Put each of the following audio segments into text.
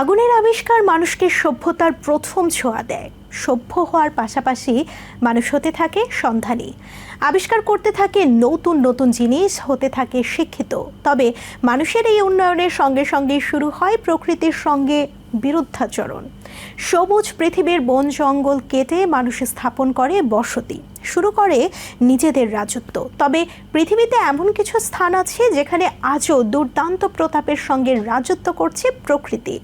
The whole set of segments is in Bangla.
আগুনের আবিষ্কার মানুষকে সভ্যতার প্রথম ছোঁয়া দেয়। সভ্য হওয়ার পাশাপাশি মানুষ হতে থাকে সন্ধানী। আবিষ্কার করতে থাকে নতুন নতুন জিনিস, হতে থাকে শিক্ষিত। তবে মানুষের এই উন্নয়নের সঙ্গে সঙ্গে শুরু হয় প্রকৃতির সঙ্গে বিরুদ্ধাচরণ। সবুজ পৃথিবীর বন জঙ্গল কেটে মানুষ স্থাপন করে বসতি। শুরু করে নিজেদের রাজত্ব। তবে পৃথিবীতে এমন কিছু স্থান আছে যেখানে আজও দুর্দান্ত প্রতাপের সঙ্গে রাজত্ব করছে প্রকৃতি।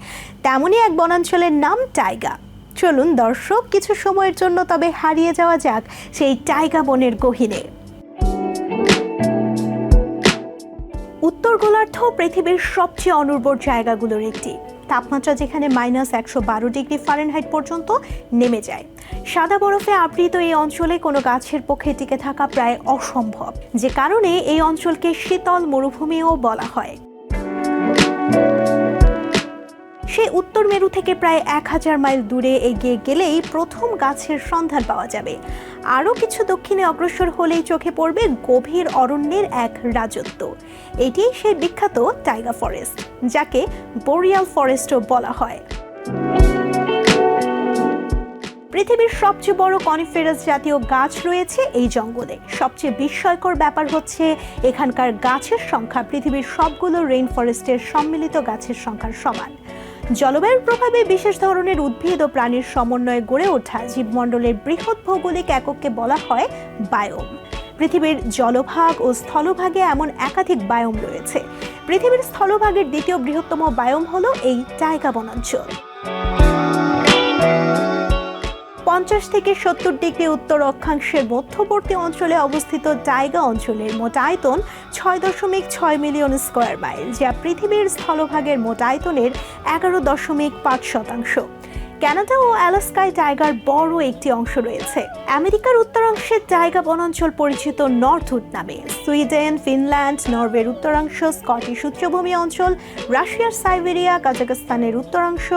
তেমনই এক বনাঞ্চলের নাম টাইগা। চলুন দর্শক, কিছু সময়ের জন্য তবে হারিয়ে যাওয়া যাক সেই টাইগা বনের গহীনে। উত্তর গোলার্ধ পৃথিবীর সবচেয়ে অনুর্বর জায়গাগুলোর একটি। তাপমাত্রা যেখানে মাইনাস একশো বারো ডিগ্রি ফারেনহাইট পর্যন্ত নেমে যায়। সাদা বরফে আবৃত এই অঞ্চলে কোনো গাছের পক্ষে টিকে থাকা প্রায় অসম্ভব, যে কারণে এই অঞ্চলকে শীতল মরুভূমিও বলা হয়। সেই উত্তর মেরু থেকে প্রায় এক হাজার মাইল দূরে এগিয়ে গেলেই প্রথম গাছের সন্ধান পাওয়া যাবে। আরও কিছু দক্ষিণে অগ্রসর হলেই চোখে পড়বে গভীর অরণ্যের এক রাজত্ব। এটি সেই বিখ্যাত টাইগা ফরেস্ট, যাকে বোরিয়াল ফরেস্টও বলা হয়। পৃথিবীর সবচেয়ে বড় কনিফেরাস জাতীয় গাছ রয়েছে এই জঙ্গলে। সবচেয়ে বিস্ময়কর ব্যাপার হচ্ছে, এখানকার গাছের সংখ্যা পৃথিবীর সবগুলো রেইন ফরেস্টের সম্মিলিত গাছের সংখ্যার সমান। জলবায়ুর প্রভাবে বিশেষ ধরনের উদ্ভিদ ও প্রাণীর সমন্বয়ে গড়ে ওঠা জীবমণ্ডলের বৃহৎ ভৌগোলিক একককে বলা হয় বায়োম। পৃথিবীর জলভাগ ও স্থলভাগে এমন একাধিক বায়োম রয়েছে। পৃথিবীর স্থলভাগের দ্বিতীয় বৃহত্তম বায়োম হল এই টাইগা বনাঞ্চল। পঞ্চাশ থেকে সত্তর ডিগ্রি উত্তর অক্ষাংশের মধ্যবর্তী অঞ্চলে অবস্থিত টাইগা অঞ্চলের মোট আয়তন ছয় দশমিক ছয় মিলিয়ন স্কোয়ার মাইল, যা পৃথিবীর স্থলভাগের মোট আয়তনের এগারো দশমিক পাঁচ শতাংশ। কানাডা ও অ্যালাস্কায় টাইগার বড় একটি অংশ রয়েছে। আমেরিকার উত্তরাংশের টাইগা বনাঞ্চল পরিচিত নর্থউড নামে। সুইডেন, ফিনল্যান্ড, নরওয়ের উত্তরাংশ, স্কটিশ উচ্চভূমি অঞ্চল, রাশিয়ার সাইবেরিয়া কাজাকস্তানের উত্তরাংশ,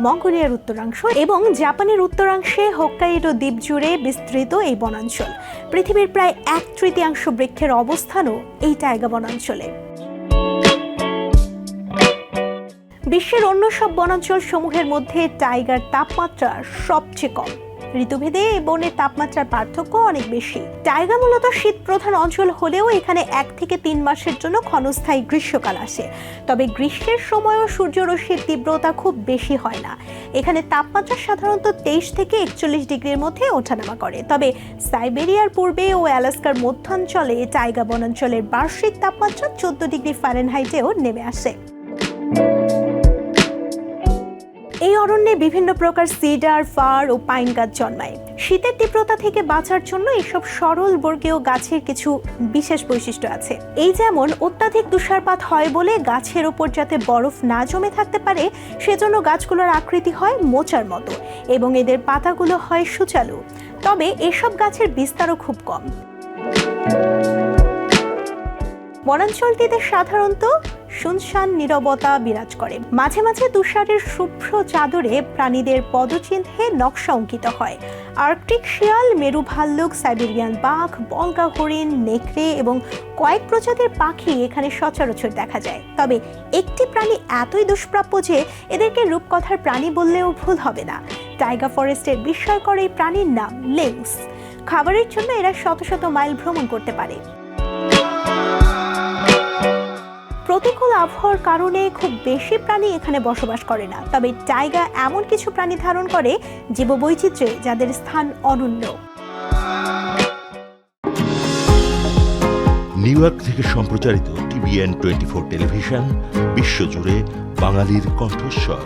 মঙ্গোলিয়ার উত্তরাংশ এবং জাপানের উত্তরাংশে হোক্কাইডো দ্বীপ জুড়ে বিস্তৃত এই বনাঞ্চল। পৃথিবীর প্রায় এক তৃতীয়াংশ বৃক্ষের অবস্থানও এই টাইগা বনাঞ্চলে। বিশ্বের অন্য সব বনাঞ্চল সমূহের মধ্যে টাইগার তাপমাত্রা সবচেয়ে কম। ঋতুভেদে বনের তাপমাত্রার পার্থক্য অনেক বেশি। টাইগা মূলত শীত প্রধান অঞ্চল হলেও এখানে এক থেকে তিন মাসের জন্য ক্ষণস্থায়ী গ্রীষ্মকাল আসে। তবে গ্রীষ্মের সময়ও সূর্যরশ্মির তীব্রতা খুব বেশি হয় না। এখানে তাপমাত্রা সাধারণত তেইশ থেকে একচল্লিশ ডিগ্রির মধ্যে ওঠানামা করে। তবে সাইবেরিয়ার পূর্বে ও অ্যালাস্কার মধ্যাঞ্চলে টাইগা বনাঞ্চলের বার্ষিক তাপমাত্রা চোদ্দ ডিগ্রি ফারেনহাইটেও নেমে আসে। এই অরণ্যে বিভিন্ন প্রকার সিডার, ফার ও পাইন গাছ জন্মায়। শীতের তীব্রতা থেকে বাঁচার জন্য এসব সরল বর্গীয় গাছের কিছু বিশেষ বৈশিষ্ট্য আছে। এই যেমন অত্যাধিক তুষারপাত হয় বলে গাছের ওপর যাতে বরফ না জমে থাকতে পারে, সেজন্য গাছগুলোর আকৃতি হয় মোচার মতো এবং এদের পাতাগুলো হয় সুচালু। তবে এসব গাছের বিস্তারও খুব কম। বনাঞ্চলটিতে সাধারণত শুনশান নীরবতা বিরাজ করে। মাঝে মাঝে তুষারের শুভ্র চাদরে প্রাণীদের পদচিহ্নে নকশা অঙ্কিত হয়। আর্কটিক শিয়াল, মেরু ভাল্লুক, সাইবেরিয়ান বাঘ বলগা হরিণ, নেকড়ে এবং কয়েক প্রজাতির পাখি এখানে সচরাচর দেখা যায়। তবে একটি প্রাণী এতই দুষ্প্রাপ্য যে এদেরকে রূপকথার প্রাণী বললেও ভুল হবে না। টাইগার ফরেস্টের বিস্ময়কর এই প্রাণীর নাম লেন্স খাবারের জন্য এরা শত শত মাইল ভ্রমণ করতে পারে। প্রতিকূল আবহাওয়ার কারণে খুব বেশি প্রাণী এখানে বসবাস করে না। তবে টাইগা এমন কিছু প্রাণী ধারণ করে জীববৈচিত্র্যে যাদের স্থান অনন্য। নিউ ইয়র্ক থেকে সম্প্রচারিত টিভিএন টোয়েন্টি ফোর টেলিভিশন, বিশ্বজুড়ে বাঙালির কণ্ঠস্বর।